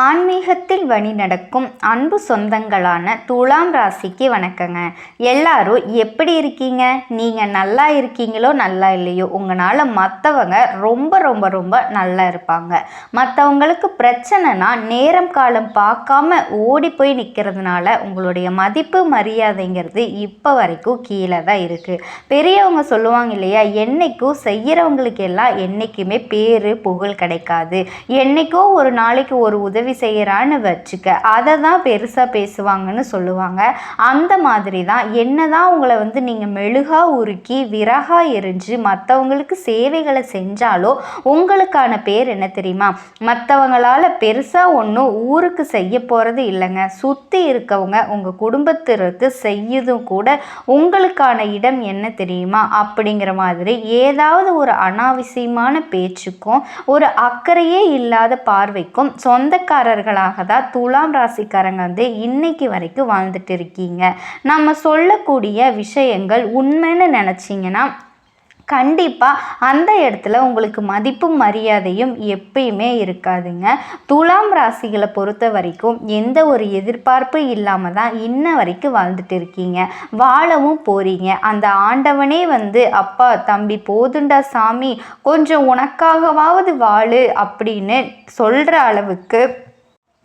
ஆன்மீகத்தில் வழி நடக்கும் அன்பு சொந்தங்களான துலாம் ராசிக்கு வணக்கங்க. எல்லாரும் எப்படி இருக்கீங்க? நீங்கள் நல்லா இருக்கீங்களோ நல்லா இல்லையோ உங்களால் மற்றவங்க ரொம்ப ரொம்ப ரொம்ப நல்லா இருப்பாங்க. மற்றவங்களுக்கு பிரச்சனைனா நேரம் காலம் பார்க்காம ஓடி போய் நிற்கிறதுனால உங்களுடைய மதிப்பு மரியாதைங்கிறது இப்போ வரைக்கும் கீழே தான் இருக்குது பெரியவங்க சொல்லுவாங்க இல்லையா என்றைக்கும் செய்கிறவங்களுக்கு எல்லாம் என்றைக்குமே பேர் புகழ் கிடைக்காது. என்னைக்கோ ஒரு நாளைக்கு ஒரு உதவி உதவி செய்கிறான்னு வச்சுக்க. அதை தான் பெருசாக பேசுவாங்கன்னு சொல்லுவாங்க. அந்த மாதிரி தான் என்ன தான் உங்களை வந்து நீங்கள் மெழுகாக உருக்கி விறகாக எரிஞ்சு மற்றவங்களுக்கு சேவைகளை செஞ்சாலோ உங்களுக்கான பேர் என்ன தெரியுமா? மற்றவங்களால் பெருசாக ஒன்றும் ஊருக்கு செய்ய போகிறது இல்லைங்க. சுற்றி இருக்கவங்க உங்கள் குடும்பத்திற்கு செய்யதும் கூட உங்களுக்கான இடம் என்ன தெரியுமா? அப்படிங்கிற மாதிரி ஏதாவது ஒரு அனாவசியமான பேச்சுக்கும் ஒரு அக்கறையே இல்லாத பார்வைக்கும் பணக்காரர்களாக தான் துலாம் ராசிக்காரங்க வந்து இன்னைக்கு வரைக்கும் வாழ்ந்துட்டு இருக்கீங்க நம்ம சொல்லக்கூடிய விஷயங்கள் உண்மைன்னு நினச்சிங்கன்னா கண்டிப்பாக அந்த இடத்துல உங்களுக்கு மதிப்பும் மரியாதையும் எப்பயுமே இருக்காதுங்க. துலாம் ராசிகளை பொறுத்த வரைக்கும் எந்த ஒரு எதிர்பார்ப்பு இல்லாமல் தான் இன்ன வரைக்கும் வாழ்ந்துட்டு இருக்கீங்க வாழவும் போகிறீங்க அந்த ஆண்டவனே வந்து அப்பா தம்பி போதுண்டா சாமி கொஞ்சம் உனக்காகவாவது வாழு அப்படின்னு சொல்கிற அளவுக்கு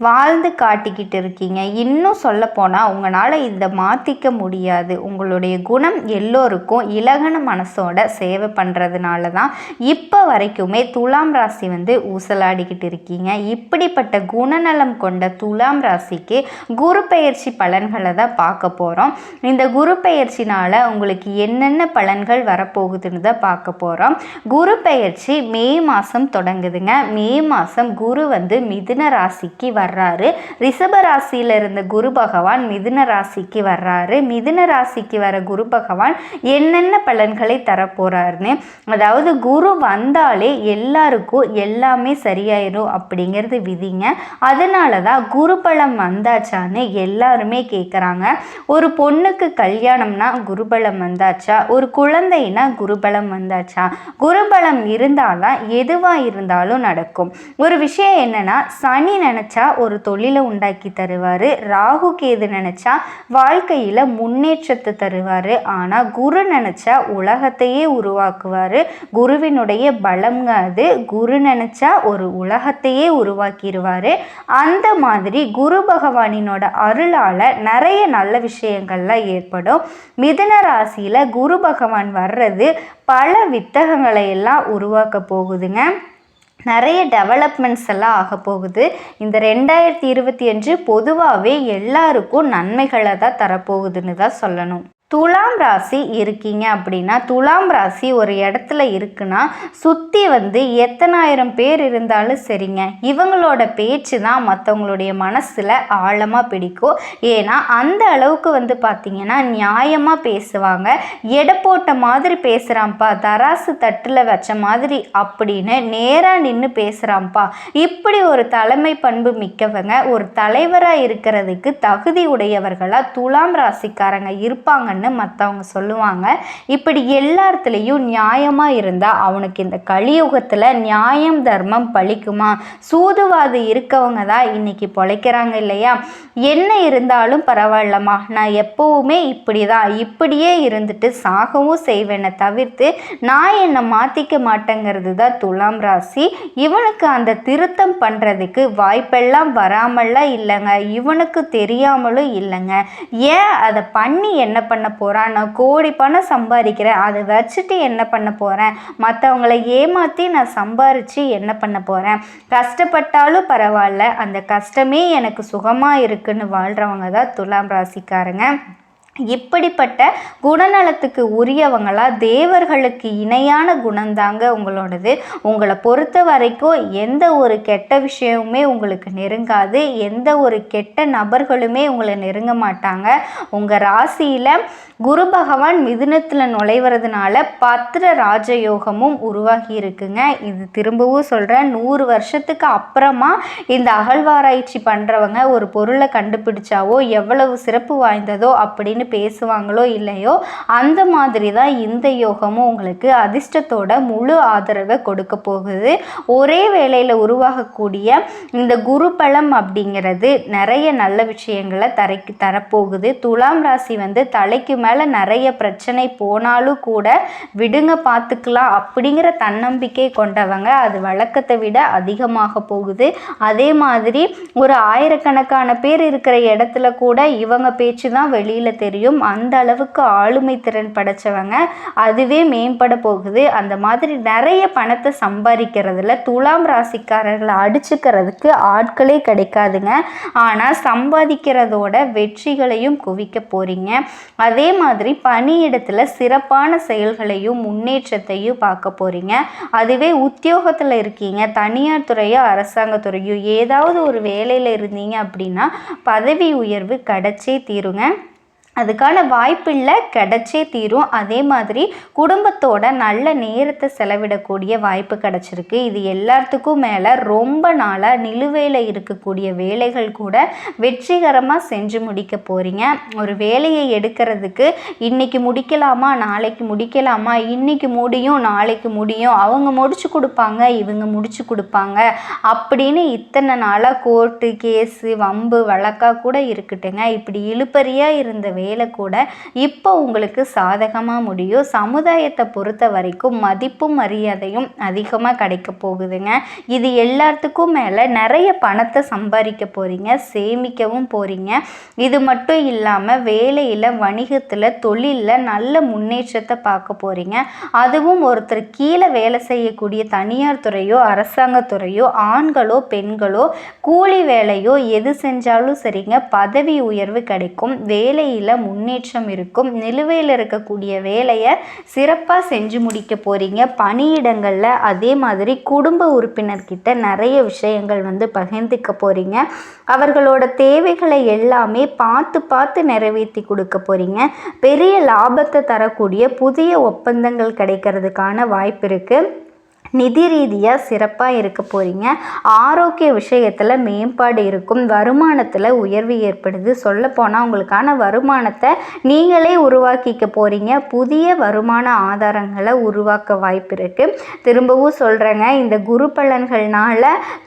வாழ்ந்து காட்டிக்கிட்டு இருக்கீங்க. இன்னும் சொல்லப்போனால் உங்களால் இதை மாற்றிக்க முடியாது. உங்களுடைய குணம் எல்லோருக்கும் இலகன மனசோட சேவை பண்ணுறதுனால தான் இப்போ வரைக்குமே துலாம் ராசி வந்து ஊசலாடிக்கிட்டு இருக்கீங்க. இப்படிப்பட்ட குணநலம் கொண்ட துலாம் ராசிக்கு குரு பெயர்ச்சி பலன்களை தான் பார்க்க போகிறோம் இந்த குரு பெயர்ச்சினால் உங்களுக்கு என்னென்ன பலன்கள் வரப்போகுதுன்னு தான் பார்க்க போகிறோம் குரு பெயர்ச்சி மே மாதம் தொடங்குதுங்க. மே மாதம் குரு வந்து மிதுன ராசிக்கு வர வர்றாரு. ரிஷப ராசியில் இருந்த குரு பகவான் மிதுன ராசிக்கு வர்றாரு. மிதுன ராசிக்கு வர குரு பகவான் என்னென்ன பலன்களை தரப்போறாருன்னு அதாவது குரு வந்தாலே எல்லாருக்கும் எல்லாமே சரியாயிடும் அப்படிங்கிறது விதிங்க. அதனால தான் குரு பலம் வந்தாச்சான்னு எல்லாருமே கேட்குறாங்க ஒரு பொண்ணுக்கு கல்யாணம்னா குருபலம் வந்தாச்சா? ஒரு குழந்தைனா குருபலம் வந்தாச்சா? குருபலம் இருந்தால்தான் எதுவாக இருந்தாலும் நடக்கும். ஒரு விஷயம் என்னன்னா சனி நினச்சா ஒரு தொழிலை உண்டாக்கி தருவார். ராகு கேது நினச்சா வாழ்க்கையில் முன்னேற்றத்தை தருவார். ஆனால் குரு நினச்சா உலகத்தையே உருவாக்குவார். குருவினுடைய பலம்ங்க அது. குரு நினச்சா ஒரு உலகத்தையே உருவாக்கிடுவார் அந்த மாதிரி குரு பகவானினோட அருளால் நிறைய நல்ல விஷயங்கள்லாம் ஏற்படும். மிதுன ராசியில் குரு பகவான் வர்றது பல வித்தகங்களை எல்லாம் உருவாக்க போகுதுங்க. நிறைய டெவலப்மெண்ட்ஸ் எல்லாம் ஆக போகுது. இந்த ரெண்டாயிரத்தி இருபத்தி அஞ்சு பொதுவாகவே எல்லாருக்கும் நன்மைகளை தான் தரப்போகுதுன்னு தான் சொல்லணும். துலாம் ராசி இருக்கீங்க அப்படின்னா துலாம் ராசி ஒரு இடத்துல இருக்குன்னா சுற்றி வந்து எத்தனாயிரம் பேர் இருந்தாலும் சரிங்க. இவங்களோட பேச்சு தான் மற்றவங்களுடைய மனசில் ஆழமாக பிடிக்கும். ஏன்னா அந்த அளவுக்கு வந்து பார்த்திங்கன்னா நியாயமாக பேசுவாங்க. எடை போட்ட மாதிரி பேசுகிறான்ப்பா தராசு தட்டில் வச்ச மாதிரி அப்படின்னு நேராக நின்று பேசுகிறான்ப்பா இப்படி ஒரு தலைமை பண்பு மிக்கவங்க ஒரு தலைவராக இருக்கிறதுக்கு தகுதி உடையவர்களாக துலாம் ராசிக்காரங்க இருப்பாங்க. பண்ணு மற்றவங்க சொல்லுவாங்க. இப்படி எல்லாத்துலேயும் நியாயமாக இருந்தால் அவனுக்கு இந்த கலியுகத்தில் நியாயம் தர்மம் பழிக்குமா? சூதுவாது இருக்கவங்க தான் இன்னைக்கு பொழைக்கிறாங்க இல்லையா? என்ன இருந்தாலும் பரவாயில்லம்மா. நான் எப்போவுமே இப்படி தான் இப்படியே இருந்துட்டு சாகவும் செய்வேனை தவிர்த்து நான் என்னை மாற்றிக்க மாட்டேங்கிறது தான் துலாம் ராசி. இவனுக்கு அந்த திருத்தம் பண்ணுறதுக்கு வாய்ப்பெல்லாம் வராமல்லாம் இல்லைங்க. இவனுக்கு தெரியாமலும் இல்லைங்க. ஏன் அதை பண்ணி என்ன பண்ண போகிறான் நான் கோடி பணம் சம்பாதிக்கிறேன். அதை வச்சுட்டு என்ன பண்ண போகிறேன் மற்றவங்களை ஏமாற்றி நான் சம்பாரித்து என்ன பண்ண போகிறேன் கஷ்டப்பட்டாலும் பரவாயில்ல. அந்த கஷ்டமே எனக்கு சுகமாக இருக்குன்னு வாழ்கிறவங்க தான் துலாம் ராசிக்காரங்க. இப்படிப்பட்ட குணநலத்துக்கு உரியவங்களா? தேவர்களுக்கு இணையான குணந்தாங்க உங்களோடது. உங்களை பொறுத்த வரைக்கும் எந்த ஒரு கெட்ட விஷயமுமே உங்களுக்கு நெருங்காது. எந்த ஒரு கெட்ட நபர்களுமே உங்களை நெருங்க மாட்டாங்க. உங்கள் ராசியில் குரு பகவான் மிதுனத்தில் நுழைவதுனால பத்திர ராஜயோகமும் உருவாகி இருக்குங்க. இது திரும்பவும் சொல்கிறேன் நூறு வருஷத்துக்கு அப்புறமா இந்த அகழ்வாராய்ச்சி பண்ணுறவங்க ஒரு பொருளை கண்டுபிடிச்சாவோ எவ்வளவு சிறப்பு வாய்ந்ததோ அப்படின்னு பேசுவாங்களோ இல்லையோ அந்த மாதிரி தான் இந்த யோகமும் உங்களுக்கு அதிர்ஷ்டத்தோட முழு ஆதரவை கொடுக்க போகுது. ஒரே வேளையில் உருவாகக்கூடிய இந்த குரு பலம் அப்படிங்கிறது நிறைய நல்ல விஷயங்களை தரைக்கு தரப்போகுது. துலாம் ராசி வந்து தலைக்கு மேலே நிறைய பிரச்சனை போனாலும் கூட விடுங்க பார்த்துக்கலாம் அப்படிங்கிற தன்னம்பிக்கை கொண்டவங்க. அது வழக்கத்தை விட அதிகமாக போகுது. அதே மாதிரி ஒரு ஆயிரக்கணக்கான பேர் இருக்கிற இடத்துல கூட இவங்க பேச்சு தான் வெளியில் தெரியும். அந்த அளவுக்கு ஆளுமை திறன் படைச்சவங்க அதுவே மேம்பட போகுது. அந்த மாதிரி நிறைய பணத்தை சம்பாதிக்கிறதுல துலாம் ராசிக்காரர்களை அடிச்சுக்கிறதுக்கு ஆட்களே கிடைக்காதுங்க. ஆனால் சம்பாதிக்கிறதோட வெற்றிகளையும் குவிக்க போகிறீங்க அதே மாதிரி பணியிடத்தில் சிறப்பான செயல்களையும் முன்னேற்றத்தையும் பார்க்க போகிறீங்க அதுவே உத்தியோகத்தில் இருக்கீங்க. தனியார் துறையோ அரசாங்க துறையோ ஏதாவது ஒரு வேலையில் இருந்தீங்க அப்படின்னா பதவி உயர்வு கிடைச்சே தீருங்க. அதுக்கான வாய்ப்பில்லை கிடைச்சே தீரும். அதே மாதிரி குடும்பத்தோட நல்ல நேரத்தை செலவிடக்கூடிய வாய்ப்பு கிடச்சிருக்கு. இது எல்லாத்துக்கும் மேலே ரொம்ப நாளாக நிலுவையில் இருக்கக்கூடிய வேலைகள் கூட வெற்றிகரமாக செஞ்சு முடிக்க போகிறீங்க ஒரு வேலையை எடுக்கிறதுக்கு இன்றைக்கி முடிக்கலாமா நாளைக்கு முடிக்கலாமா இன்றைக்கி முடியும் நாளைக்கு முடியும் அவங்க முடிச்சு கொடுப்பாங்க இவங்க முடிச்சு கொடுப்பாங்க அப்படின்னு இத்தனை நாளாக கோர்ட்டு கேஸு வம்பு வழக்காக கூட இருக்கட்டுங்க. இப்படி இழுப்பறியாக இருந்த வேலை கூட இப்போ உங்களுக்கு சாதகமாக முடியும். சமுதாயத்தை பொறுத்த வரைக்கும் மதிப்பும் மரியாதையும் அதிகமாக கிடைக்க போகுதுங்க. இது எல்லாத்துக்கும் மேலே நிறைய பணத்தை சம்பாதிக்க போகிறீங்க சேமிக்கவும் போகிறீங்க இது மட்டும் இல்லாமல் வேலையில் வணிகத்தில் தொழிலில் நல்ல முன்னேற்றத்தை பார்க்க போகிறீங்க அதுவும் ஒருத்தர் கீழே வேலை செய்யக்கூடிய தனியார் துறையோ அரசாங்கத்துறையோ ஆண்களோ பெண்களோ கூலி வேலையோ எது செஞ்சாலும் சரிங்க பதவி உயர்வு கிடைக்கும். வேலையில் முன்னேற்றம் இருக்கும். நிலுவையில் இருக்கக்கூடிய வேலையை சிறப்பாக செஞ்சு முடிக்க போகிறீங்க பணியிடங்களில் அதே மாதிரி குடும்ப உறுப்பினர்கிட்ட நிறைய விஷயங்கள் வந்து பகிர்ந்துக்க போகிறீங்க அவர்களோட தேவைகளை எல்லாமே பார்த்து பார்த்து நிறைவேற்றி கொடுக்க போகிறீங்க பெரிய லாபத்தை தரக்கூடிய புதிய ஒப்பந்தங்கள் கிடைக்கிறதுக்கான வாய்ப்பு இருக்குது நிதி ரீதியாக சிறப்பாக இருக்க போகிறீங்க ஆரோக்கிய விஷயத்தில் மேம்பாடு இருக்கும். வருமானத்தில் உயர்வு ஏற்படுது. சொல்லப்போனால் உங்களுக்கான வருமானத்தை நீங்களே உருவாக்கிக்க போகிறீங்க புதிய வருமான ஆதாரங்களை உருவாக்க வாய்ப்பு இருக்குது திரும்பவும் சொல்கிறேங்க இந்த குரு பலன்கள்னால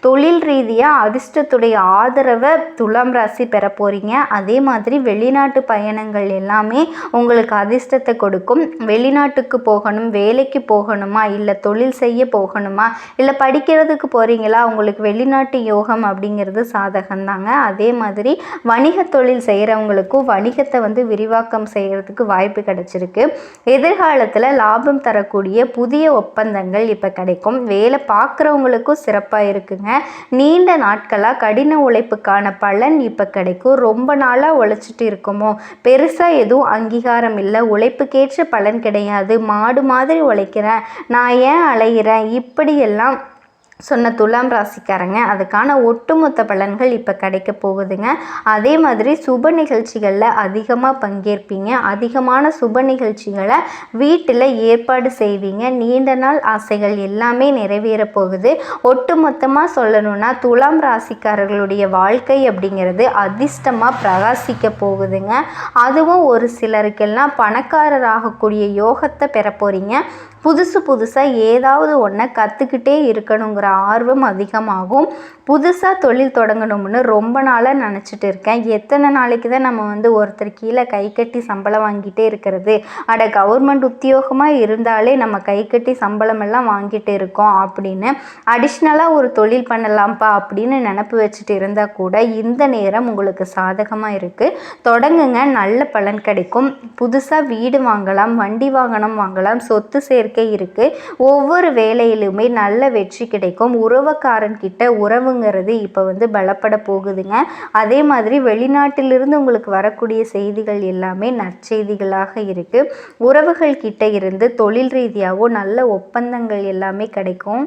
தொழில் ரீதியாக அதிர்ஷ்டத்துடைய ஆதரவை துலாம் ராசி பெற போகிறீங்க அதே மாதிரி வெளிநாட்டு பயணங்கள் எல்லாமே உங்களுக்கு அதிர்ஷ்டத்தை கொடுக்கும். வெளிநாட்டுக்கு போகணும் வேலைக்கு போகணுமா இல்லை தொழில் செய்ய போகணுமா? இல்லை படிக்கிறதுக்கு போகிறீங்களா உங்களுக்கு வெளிநாட்டு யோகம் அப்படிங்கிறது சாதகம்தாங்க. அதே மாதிரி வணிக தொழில் செய்கிறவங்களுக்கும் வணிகத்தை வந்து விரிவாக்கம் செய்கிறதுக்கு வாய்ப்பு கிடைச்சிருக்கு. எதிர்காலத்தில் லாபம் தரக்கூடிய புதிய ஒப்பந்தங்கள் இப்போ கிடைக்கும். வேலை பார்க்குறவங்களுக்கும் சிறப்பாக இருக்குங்க. நீண்ட நாட்களாக கடின உழைப்புக்கான பலன் இப்போ கிடைக்கும். ரொம்ப நாளாக உழைச்சிட்டு இருக்குமோ? பெருசாக எதுவும் அங்கீகாரம் இல்லை. உழைப்புக்கேற்ற பலன் கிடையாது. மாடு மாதிரி உழைக்கிறேன். நான் ஏன் அலைகிறேன் இப்படியெல்லாம் சொன்ன துலாம் ராசிக்காரங்க அதுக்கான ஒட்டுமொத்த பலன்கள் இப்போ கிடைக்க போகுதுங்க. அதே மாதிரி சுப நிகழ்ச்சிகளில் அதிகமாக பங்கேற்பீங்க. அதிகமான சுப நிகழ்ச்சிகளை வீட்டில் ஏற்பாடு செய்வீங்க. நீண்ட நாள் ஆசைகள் எல்லாமே நிறைவேற போகுது. ஒட்டுமொத்தமாக சொல்லணும்னா துலாம் ராசிக்காரர்களுடைய வாழ்க்கை அப்படிங்கிறது அதிர்ஷ்டமாக பிரகாசிக்க போகுதுங்க. அதுவும் ஒரு சிலருக்கெல்லாம் பணக்காரர் ஆகக்கூடிய யோகத்தை பெற போகிறீங்க புதுசு புதுசாக ஏதாவது ஒன்றை கற்றுக்கிட்டே இருக்கணுங்கிற ஆர்வம் அதிகமாகும். புதுசாக தொழில் தொடங்கணும்னு ரொம்ப நாளாக நினச்சிட்டு இருக்கேன். எத்தனை நாளைக்கு தான் நம்ம வந்து ஒருத்தர் கீழே கை கட்டி சம்பளம் வாங்கிட்டே இருக்கிறது? அட கவர்மெண்ட் உத்தியோகமாக இருந்தாலே நம்ம கை கட்டி சம்பளம் எல்லாம் வாங்கிட்டு இருக்கோம் அப்படின்னு அடிஷ்னலாக ஒரு தொழில் பண்ணலாம்ப்பா அப்படின்னு நினப்பு வச்சுட்டு இருந்தால் கூட இந்த நேரம் உங்களுக்கு சாதகமாக இருக்குது தொடங்குங்க நல்ல பலன் கிடைக்கும். புதுசாக வீடு வாங்கலாம் வண்டி வாகனம் வாங்கலாம் சொத்து சேர்க்க இருக்குது ஒவ்வொரு வேலையிலுமே நல்ல வெற்றி கிடைக்கும். உறவுக்காரன் கிட்ட உறவுங்கிறது இப்போ வந்து பலப்பட போகுதுங்க. அதே மாதிரி வெளிநாட்டிலிருந்து உங்களுக்கு வரக்கூடிய செய்திகள் எல்லாமே நற்செய்திகளாக இருக்குது உறவுகள் கிட்ட இருந்து தொழில் ரீதியாகவும் நல்ல ஒப்பந்தங்கள் எல்லாமே கிடைக்கும்.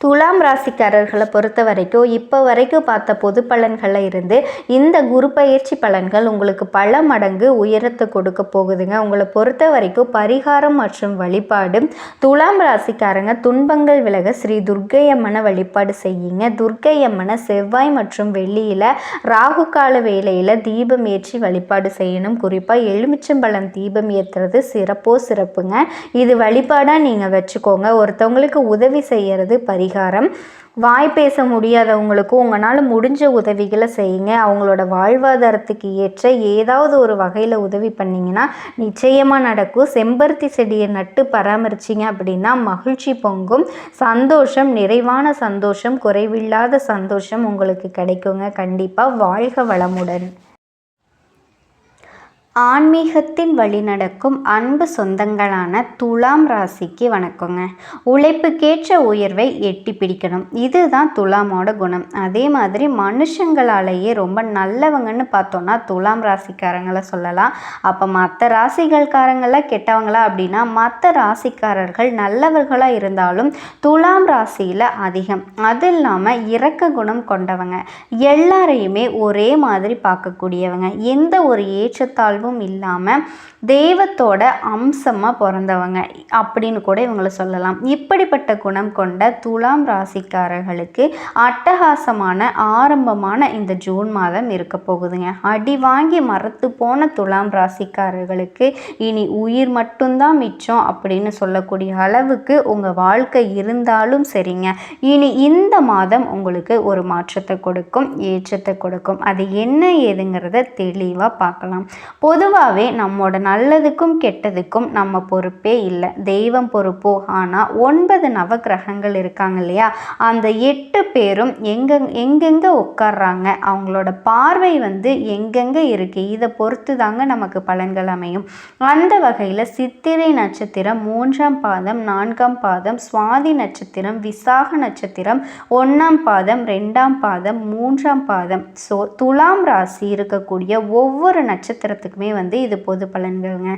துலாம் ராசிக்காரர்களை பொறுத்த வரைக்கும் இப்போ வரைக்கும் பார்த்த பொது பலன்களில் இருந்து இந்த குரு பயிற்சி பலன்கள் உங்களுக்கு பல மடங்கு உயரத்தை கொடுக்க போகுதுங்க. உங்களை பொறுத்த வரைக்கும் பரிகாரம் மற்றும் வழிபாடு. துலாம் ராசிக்காரங்க துன்பங்கள் விலக ஸ்ரீ துர்க்கையம்மனை வழிபாடு செய்யுங்க. துர்க்கையம்மனை செவ்வாய் மற்றும் வெள்ளியில் ராகு கால வேளையில் தீபம் ஏற்றி வழிபாடு செய்யணும். குறிப்பாக எலுமிச்சம்பழம் தீபம் ஏற்றுறது சிறப்போ சிறப்புங்க. இது வழிபாடாக நீங்கள் வச்சுக்கோங்க. ஒருத்தவங்களுக்கு உதவி செய்கிறது பரி பரிகாரம். வாய் பேச முடியாதவங்களுக்கும் உங்களால் முடிஞ்ச உதவிகளை செய்யுங்க. அவங்களோட வாழ்வாதாரத்துக்கு ஏற்ற ஏதாவது ஒரு வகையில் உதவி பண்ணிங்கன்னா நிச்சயமாக நடக்கும். செம்பருத்தி செடியை நட்டு பராமரிச்சிங்க அப்படின்னா மகிழ்ச்சி பொங்கும். சந்தோஷம் நிறைவான சந்தோஷம் குறைவில்லாத சந்தோஷம் உங்களுக்கு கிடைக்குங்க. கண்டிப்பாக வாழ்க வளமுடன். ஆன்மீகத்தின் வழி நடக்கும் அன்பு சொந்தங்களான துலாம் ராசிக்கு வணக்கங்க. உழைப்புக்கேற்ற உயர்வை எட்டி பிடிக்கணும். இதுதான் துலாமோட குணம். அதே மாதிரி மனுஷங்களாலேயே ரொம்ப நல்லவங்கன்னு பார்த்தோன்னா துலாம் ராசிக்காரங்களை சொல்லலாம். அப்போ மற்ற ராசிகள்காரங்கள கெட்டவங்களா அப்படின்னா மற்ற ராசிக்காரர்கள் நல்லவர்களாக இருந்தாலும் துலாம் ராசியில் அதிகம். அது இல்லாமல் இறக்க குணம் கொண்டவங்க. எல்லாரையுமே ஒரே மாதிரி பார்க்கக்கூடியவங்க. எந்த ஒரு ஏற்றத்தாழ்வு அறிவும் இல்லாமல் தெய்வத்தோட அம்சமாக பிறந்தவங்க அப்படின்னு கூட இவங்களை சொல்லலாம். இப்படிப்பட்ட குணம் கொண்ட துலாம் ராசிக்காரர்களுக்கு அட்டகாசமான ஆரம்பமான இந்த ஜூன் மாதம் இருக்க போகுதுங்க. அடி வாங்கி மறத்து போன துலாம் ராசிக்காரர்களுக்கு இனி உயிர் மட்டும்தான் மிச்சம் அப்படின்னு சொல்லக்கூடிய அளவுக்கு உங்கள் வாழ்க்கை இருந்தாலும் சரிங்க. இனி இந்த மாதம் உங்களுக்கு ஒரு மாற்றத்தை கொடுக்கும் ஏற்றத்தை கொடுக்கும். அது என்ன ஏதுங்கிறத தெளிவாக பார்க்கலாம். பொதுவாகவே நம்மோட நல்லதுக்கும் கெட்டதுக்கும் நம்ம பொறுப்பே இல்லை. தெய்வம் பொறுப்போ? ஆனால் ஒன்பது நவகிரகங்கள் இருக்காங்க இல்லையா? அந்த எட்டு பேரும் எங்க எங்கெங்கே உட்கார்றாங்க? அவங்களோட பார்வை வந்து எங்கெங்கே இருக்குது இதை பொறுத்து தாங்க நமக்கு பலன்கள் அமையும். அந்த வகையில் சித்திரை நட்சத்திரம் மூன்றாம் பாதம் நான்காம் பாதம் சுவாதி நட்சத்திரம் விசாக நட்சத்திரம் ஒன்றாம் பாதம் ரெண்டாம் பாதம் மூன்றாம் பாதம். ஸோ துலாம் ராசி இருக்கக்கூடிய ஒவ்வொரு நட்சத்திரத்துக்குமே வந்து இது பொது பலன்கள்ங்க.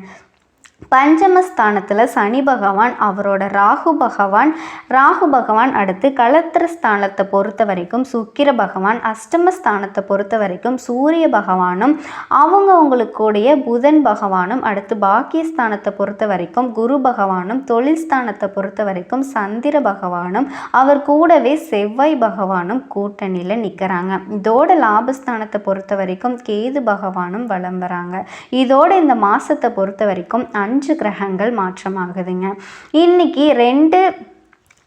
பஞ்சமஸ்தானத்தில் சனி பகவான் அவரோட ராகு பகவான் ராகு பகவான் அடுத்து கலத்திர ஸ்தானத்தை பொறுத்த வரைக்கும் சுக்கிர பகவான் அஷ்டமஸ்தானத்தை பொறுத்த வரைக்கும் சூரிய பகவானும் அவங்கவுங்களுக்குடைய புதன் பகவானும் அடுத்து பாக்கியஸ்தானத்தை பொறுத்த வரைக்கும் குரு பகவானும் தொழில் ஸ்தானத்தை பொறுத்த வரைக்கும் சந்திர பகவானும் அவர் கூடவே செவ்வாய் பகவானும் கூட்டணியில் நிற்கிறாங்க இதோட லாபஸ்தானத்தை பொறுத்த வரைக்கும் கேது பகவானும் வளம் வராங்க. இதோட இந்த மாதத்தை பொறுத்த வரைக்கும் அஞ்சு கிரகங்கள் மாற்றமாகுதுங்க. இன்றைக்கி ரெண்டு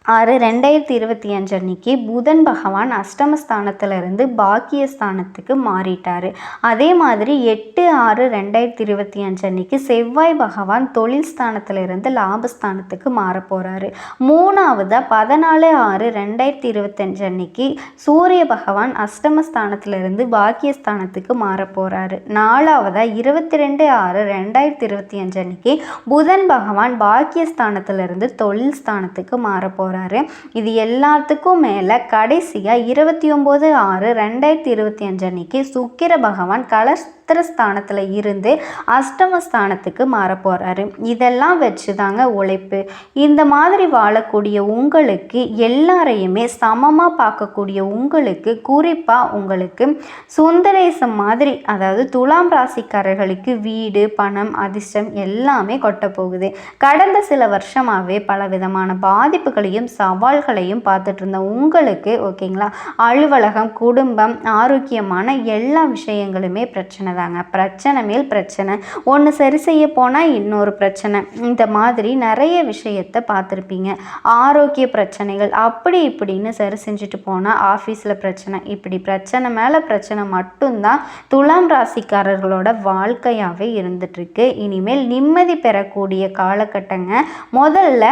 ஆறு ரெண்டாயிரத்தி இருபத்தி அஞ்சு அன்னைக்கு புதன் பகவான் அஷ்டமஸ்தானத்திலிருந்து பாக்கியஸ்தானத்துக்கு மாறிட்டார். அதே மாதிரி எட்டு ஆறு ரெண்டாயிரத்தி இருபத்தி அஞ்சு அன்னைக்கு செவ்வாய் பகவான் தொழில் ஸ்தானத்திலிருந்து லாபஸ்தானத்துக்கு மாற போகிறாரு மூணாவதாக பதினாலு ஆறு ரெண்டாயிரத்தி இருபத்தஞ்சு அன்னைக்கு சூரிய பகவான் அஷ்டமஸ்தானத்திலிருந்து பாக்கியஸ்தானத்துக்கு மாற போகிறாரு நாலாவதாக இருபத்தி ரெண்டு ஆறு ரெண்டாயிரத்தி இருபத்தி அஞ்சு அன்னைக்கு புதன் பகவான் பாக்கியஸ்தானத்திலிருந்து தொழில் ஸ்தானத்துக்கு மாற போகிறார் போகிறாரு இது எல்லாத்துக்கும் மேலே கடைசியாக இருபத்தி ஒம்பது ஆறு ரெண்டாயிரத்தி இருபத்தி அஞ்சு அன்னைக்கு சுக்கிர பகவான் கலர்ஸ் ஸ்தானத்தில் இருந்து அஷ்டமஸ்தானத்துக்கு மாற போகிறாரு இதெல்லாம் வச்சு தாங்க உழைப்பு. இந்த மாதிரி வாழக்கூடிய உங்களுக்கு எல்லாரையுமே சமமாக பார்க்கக்கூடிய உங்களுக்கு குறிப்பாக உங்களுக்கு சுந்தரேசம் மாதிரி அதாவது துலாம் ராசிக்காரர்களுக்கு வீடு பணம் அதிர்ஷ்டம் எல்லாமே கொட்ட போகுது. கடந்த சில வருஷமாகவே பல விதமான பாதிப்புகளையும் சவால்களையும் பார்த்துட்டு இருந்த உங்களுக்கு ஓகேங்களா அலுவலகம் குடும்பம் ஆரோக்கியமான எல்லா விஷயங்களுமே பிரச்சனை தான். தாங்க பிரச்சனை மேல் பிரச்சனை. ஒன்று சரி செய்ய போனால் இன்னொரு பிரச்சனை. இந்த மாதிரி நிறைய விஷயத்தை பார்த்துருப்பீங்க. ஆரோக்கிய பிரச்சனைகள் அப்படி இப்படின்னு சரி செஞ்சுட்டு போனால் ஆஃபீஸில் பிரச்சனை. இப்படி பிரச்சனை மேலே பிரச்சனை மட்டும்தான் துலாம் ராசிக்காரர்களோட வாழ்க்கையாகவே இருந்துகிட்ருக்கு இனிமேல் நிம்மதி பெறக்கூடிய காலகட்டங்க. முதல்ல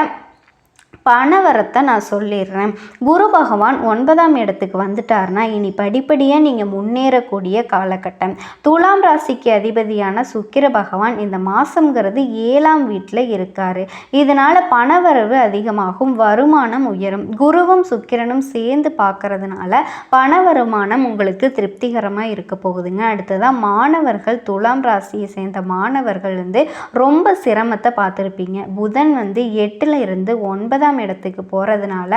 பணவரத்தை நான் சொல்லிடுறேன். குரு பகவான் ஒன்பதாம் இடத்துக்கு வந்துட்டார்னா இனி படிப்படியாக நீங்கள் முன்னேறக்கூடிய காலகட்டம். துலாம் ராசிக்கு அதிபதியான சுக்கிர பகவான் இந்த மாதங்கிறது ஏழாம் வீட்டில் இருக்கார். இதனால் பணவரவு அதிகமாகும் வருமானம் உயரும். குருவும் சுக்கிரனும் சேர்ந்து பார்க்கறதுனால பண வருமானம் உங்களுக்கு திருப்திகரமாக இருக்க போகுதுங்க. அடுத்ததாக மாணவர்கள் துலாம் ராசியை சேர்ந்த மாணவர்கள் வந்து ரொம்ப சிரமத்தை பார்த்துருப்பீங்க. புதன் வந்து எட்டில் இருந்து ஒன்பது ஒன்பதாம் இடத்துக்கு போகிறதுனால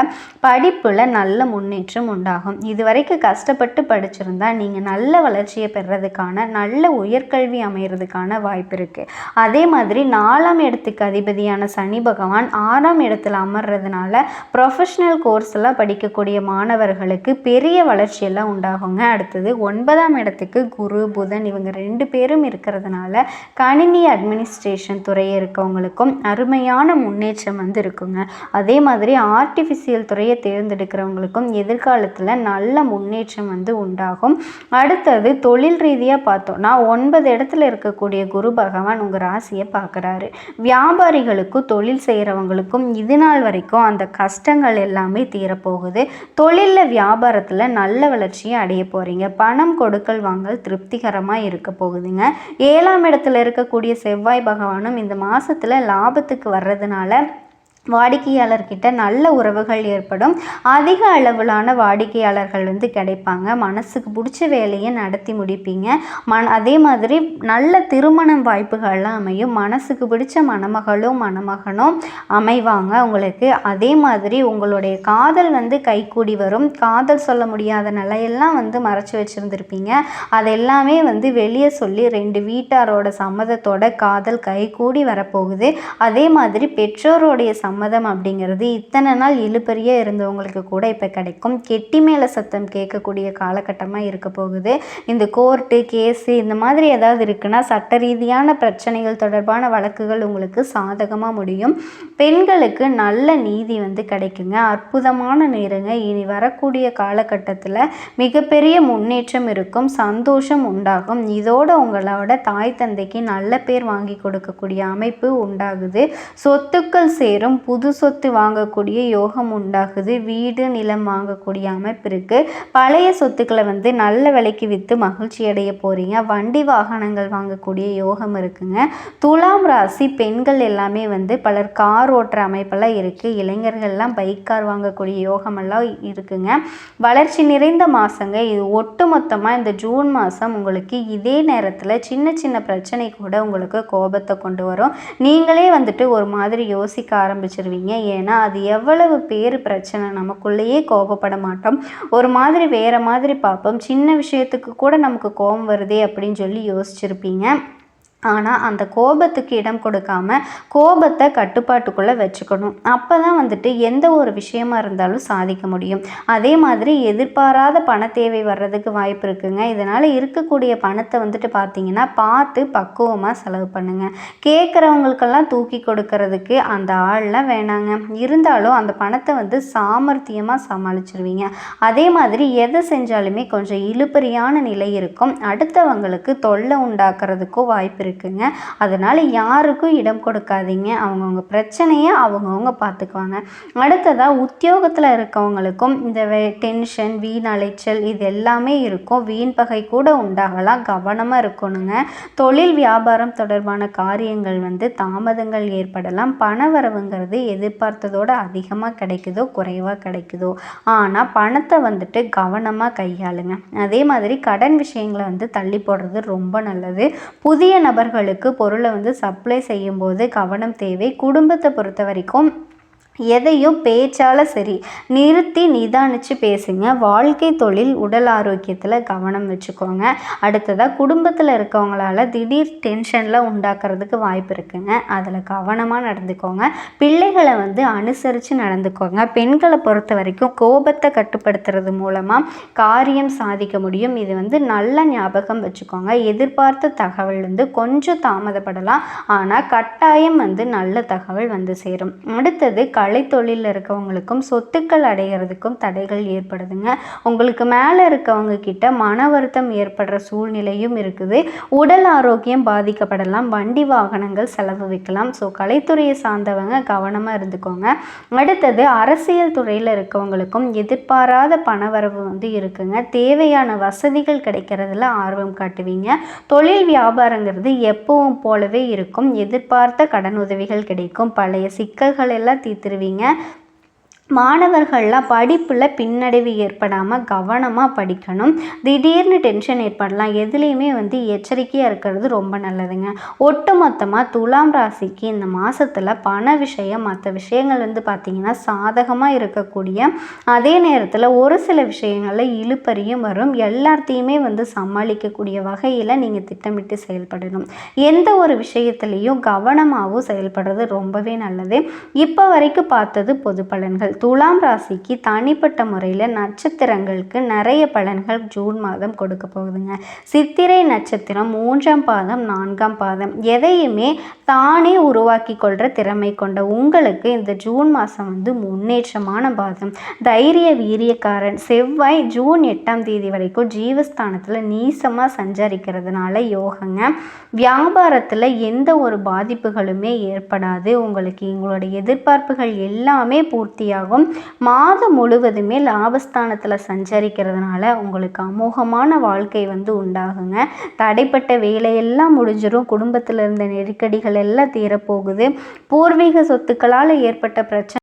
படிப்பில் நல்ல முன்னேற்றம் உண்டாகும். இது வரைக்கும் கஷ்டப்பட்டு படிச்சிருந்தா நீங்கள் நல்ல வளர்ச்சியை பெறதுக்கான நல்ல உயர்கல்வி அமைகிறதுக்கான வாய்ப்பு இருக்குது அதே மாதிரி நாலாம் இடத்துக்கு அதிபதியான சனி பகவான் ஆறாம் இடத்துல அமர்றதுனால ப்ரொஃபஷ்னல் கோர்ஸ் எல்லாம் படிக்கக்கூடிய மாணவர்களுக்கு பெரிய வளர்ச்சியெல்லாம் உண்டாகுங்க. அடுத்தது ஒன்பதாம் இடத்துக்கு குரு புதன் இவங்க ரெண்டு பேரும் இருக்கிறதுனால கணினி அட்மினிஸ்ட்ரேஷன் துறையை இருக்கவங்களுக்கும் அருமையான முன்னேற்றம் வந்து இருக்குங்க. அதே மாதிரி ஆர்டிஃபிஷியல் துறையை தேர்ந்தெடுக்கிறவங்களுக்கும் எதிர்காலத்தில் நல்ல முன்னேற்றம் வந்து உண்டாகும். அடுத்தது தொழில் ரீதியாக பார்த்தோம்னா ஒன்பது இடத்துல இருக்கக்கூடிய குரு பகவான் உங்கள் ராசியை பார்க்குறாரு. வியாபாரிகளுக்கும் தொழில் செய்கிறவங்களுக்கும் இது நாள் வரைக்கும் அந்த கஷ்டங்கள் எல்லாமே தீரப்போகுது. தொழிலில் வியாபாரத்தில் நல்ல வளர்ச்சியை அடைய போகிறீங்க பணம் கொடுக்கல் வாங்கல் திருப்திகரமாக இருக்க போகுதுங்க. ஏழாம் இடத்துல இருக்கக்கூடிய செவ்வாய் பகவானும் இந்த மாதத்தில் லாபத்துக்கு வர்றதுனால வாடிக்கையாளர்கிட்ட நல்ல உறவுகள் ஏற்படும். அதிக அளவிலான வாடிக்கையாளர்கள் வந்து கிடைப்பாங்க. மனசுக்கு பிடிச்ச வேலையை நடத்தி முடிப்பீங்க. மன அதே மாதிரி நல்ல திருமணம் வாய்ப்புகள்லாம் அமையும். மனசுக்கு பிடிச்ச மணமகளும் மணமகனும் அமைவாங்க உங்களுக்கு. அதே மாதிரி உங்களுடைய காதல் வந்து கைகூடி வரும். காதல் சொல்ல முடியாத நிலையெல்லாம் வந்து மறைச்சி வச்சுருந்துருப்பீங்க. அதெல்லாமே வந்து வெளியே சொல்லி ரெண்டு வீட்டாரோட சம்மதத்தோட காதல் கைகூடி வரப்போகுது. அதே மாதிரி பெற்றோருடைய சம்மதம் அப்படிங்கிறது இத்தனை நாள் இழுப்பறிய இருந்தவங்களுக்கு கூட இப்போ கிடைக்கும். கெட்டி மேலே சத்தம் கேட்கக்கூடிய காலகட்டமாக இருக்க போகுது. இந்த கோர்ட்டு கேஸு இந்த மாதிரி ஏதாவது இருக்குன்னா சட்ட ரீதியான பிரச்சனைகள் தொடர்பான வழக்குகள் உங்களுக்கு சாதகமாக முடியும். பெண்களுக்கு நல்ல நீதி வந்து கிடைக்குங்க. அற்புதமான நேரங்க. இனி வரக்கூடிய காலகட்டத்தில் மிகப்பெரிய முன்னேற்றம் இருக்கும். சந்தோஷம் உண்டாகும். இதோட உங்களோட தாய் தந்தைக்கு நல்ல பேர் வாங்கி கொடுக்கக்கூடிய அமைப்பு உண்டாகுது. சொத்துக்கள் சேரும். புது சொத்து வாங்கக்கூடிய யோகம் உண்டாகுது வீடு நிலம் வாங்கக்கூடிய அமைப்பு இருக்குது பழைய சொத்துக்களை வந்து நல்ல விலைக்கு விற்று மகிழ்ச்சி அடைய போகிறீங்க வண்டி வாகனங்கள் வாங்கக்கூடிய யோகம் இருக்குங்க. துலாம் ராசி பெண்கள் எல்லாமே வந்து பலர் கார் ஓட்டுற அமைப்பெல்லாம் இருக்குது இளைஞர்கள்லாம் பைக் கார் வாங்கக்கூடிய யோகமெல்லாம் இருக்குங்க. வளர்ச்சி நிறைந்த மாதங்க இது ஒட்டு மொத்தமாக இந்த ஜூன் மாதம் உங்களுக்கு இதே நேரத்தில் சின்ன சின்ன பிரச்சனை கூட உங்களுக்கு கோபத்தை கொண்டு வரும். நீங்களே வந்துட்டு ஒரு மாதிரி யோசிக்க ஆரம்பிச்சு ஆரம்பிச்சிருவீங்க. ஏன்னா அது எவ்வளவு பேர் பிரச்சனை நமக்குள்ளேயே கோபப்பட மாட்டோம். ஒரு மாதிரி வேறு மாதிரி பார்ப்போம். சின்ன விஷயத்துக்கு கூட நமக்கு கோபம் வருதே அப்படின்னு சொல்லி யோசிச்சிருப்பீங்க. ஆனால் அந்த கோபத்துக்கு இடம் கொடுக்காம கோபத்தை கட்டுப்பாட்டுக்குள்ளே வச்சுக்கணும். அப்போ தான் வந்துட்டு எந்த ஒரு விஷயமா இருந்தாலும் சாதிக்க முடியும். அதே மாதிரி எதிர்பாராத பண தேவை வர்றதுக்கு வாய்ப்பு இருக்குங்க. இதனால் இருக்கக்கூடிய பணத்தை வந்துட்டு பார்த்தீங்கன்னா பார்த்து பக்குவமாக செலவு பண்ணுங்கள் கேட்குறவங்களுக்கெல்லாம் தூக்கி கொடுக்கறதுக்கு அந்த ஆள்லாம் வேணாங்க. இருந்தாலும் அந்த பணத்தை வந்து சாமர்த்தியமாக சமாளிச்சிருவீங்க. அதே மாதிரி எதை செஞ்சாலுமே கொஞ்சம் இழுபறியான நிலை இருக்கும். அடுத்தவங்களுக்கு தொல்லை உண்டாக்குறதுக்கும் வாய்ப்பு இருக்குது இருக்குங்க. அதனால் யாருக்கும் இடம் கொடுக்காதீங்க. அவங்கவுங்க பிரச்சனையை அவங்கவுங்க பார்த்துக்குவாங்க. அடுத்ததாக உத்தியோகத்தில் இருக்கவங்களுக்கும் இந்த டென்ஷன் வீண் அலைச்சல் இது எல்லாமே இருக்கும். வீண் பகை கூட உண்டாகலாம். கவனமாக இருக்கணுங்க. தொழில் வியாபாரம் தொடர்பான காரியங்கள் வந்து தாமதங்கள் ஏற்படலாம். பண வரவுங்கிறது எதிர்பார்த்ததோடு அதிகமாக கிடைக்குதோ குறைவாக கிடைக்குதோ. ஆனால் பணத்தை வந்துட்டு கவனமாக கையாளுங்க. அதே மாதிரி கடன் விஷயங்களை வந்து தள்ளி போடுறது ரொம்ப நல்லது. புதிய நபர் நபர்களுக்கு பொருளை வந்து சப்ளை செய்யும்போது கவனம் தேவை. குடும்பத்தை பொறுத்த வரைக்கும் எதையும் பேச்சால் சரி. நிறுத்தி நிதானித்து பேசுங்க. வாழ்க்கை தொழில் உடல் ஆரோக்கியத்தில் கவனம் வச்சுக்கோங்க. அடுத்ததாக குடும்பத்தில் இருக்கவங்களால திடீர் டென்ஷனில் உண்டாக்குறதுக்கு வாய்ப்பு இருக்குங்க. அதில் கவனமாக நடந்துக்கோங்க. பிள்ளைகளை வந்து அனுசரித்து நடந்துக்கோங்க. பெண்களை பொறுத்த வரைக்கும் கோபத்தை கட்டுப்படுத்துறது மூலமாக காரியம் சாதிக்க முடியும். இது வந்து நல்ல ஞாபகம் வச்சுக்கோங்க. எதிர்பார்த்த தகவல் வந்து கொஞ்சம் தாமதப்படலாம். ஆனால் கட்டாயம் வந்து நல்ல தகவல் வந்து சேரும். அடுத்தது கலைத்தொழிலில் இருக்கவங்களுக்கும் சொத்துக்கள் அடைகிறதுக்கும் தடைகள் ஏற்படுதுங்க. உங்களுக்கு மேலே இருக்கவங்க கிட்ட மன வருத்தம் ஏற்படுற சூழ்நிலையும் இருக்குது. உடல் ஆரோக்கியம் பாதிக்கப்படலாம். வண்டி வாகனங்கள் செலவு வைக்கலாம். ஸோ கலைத்துறையை சார்ந்தவங்க கவனமாக இருந்துக்கோங்க. அடுத்தது அரசியல் துறையில் இருக்கவங்களுக்கும் எதிர்பாராத பணவரவு வந்து இருக்குங்க. தேவையான வசதிகள் கிடைக்கிறதுல ஆர்வம் காட்டுவீங்க. தொழில் வியாபாரங்கிறது எப்பவும் போலவே இருக்கும். எதிர்பார்த்த கடன் உதவிகள் கிடைக்கும். பழைய சிக்கல்கள் எல்லாம் தீர்த்து தருவீங்க மாணவர்கள்லாம் படிப்பில் பின்னடைவு ஏற்படாமல் கவனமாக படிக்கணும். திடீர்னு டென்ஷன் ஏற்படலாம். எதுலேயுமே வந்து எச்சரிக்கையாக இருக்கிறது ரொம்ப நல்லதுங்க. ஒட்டு மொத்தமாக துலாம் ராசிக்கு இந்த மாதத்தில் பண விஷயம் மற்ற விஷயங்கள் வந்து பார்த்திங்கன்னா சாதகமாக இருக்கக்கூடிய அதே நேரத்தில் ஒரு சில விஷயங்களில் இழுப்பறியும் வரும். எல்லாத்தையுமே வந்து சமாளிக்கக்கூடிய வகையில் நீங்கள் திட்டமிட்டு செயல்படணும். எந்த ஒரு விஷயத்துலேயும் கவனமாகவும் செயல்படுறது ரொம்பவே நல்லது. இப்போ வரைக்கும் பார்த்தது பொது பலன்கள். துலாம் ராசிக்கு தனிப்பட்ட முறையில் நட்சத்திரங்களுக்கு நிறைய பலன்கள் ஜூன் மாதம் கொடுக்க போகுதுங்க. சித்திரை நட்சத்திரம் மூன்றாம் பாதம் நான்காம் பாதம். எதையுமே தானே உருவாக்கி கொள்கிற திறமை கொண்ட உங்களுக்கு இந்த ஜூன் மாதம் வந்து முன்னேற்றமான பாதம். தைரிய வீரியக்காரன் செவ்வாய் ஜூன் எட்டாம் தேதி வரைக்கும் ஜீவஸ்தானத்தில் நீசமாக சஞ்சரிக்கிறதுனால யோகங்க. வியாபாரத்தில் எந்த ஒரு பாதிப்புகளுமே ஏற்படாது. உங்களுக்கு எங்களுடைய எதிர்பார்ப்புகள் எல்லாமே பூர்த்தியாகும். மாதம் முழுவதுமே லாபஸ்தானத்தில் சஞ்சரிக்கிறதுனால உங்களுக்கு அமோகமான வாழ்க்கை வந்து உண்டாகுங்க. தடைப்பட்ட வேலையெல்லாம் முடிஞ்சிடும் குடும்பத்தில் இருந்த நெருக்கடிகள் எல்லாம் தீரப்போகுது. பூர்வீக சொத்துக்களால் ஏற்பட்ட பிரச்சனை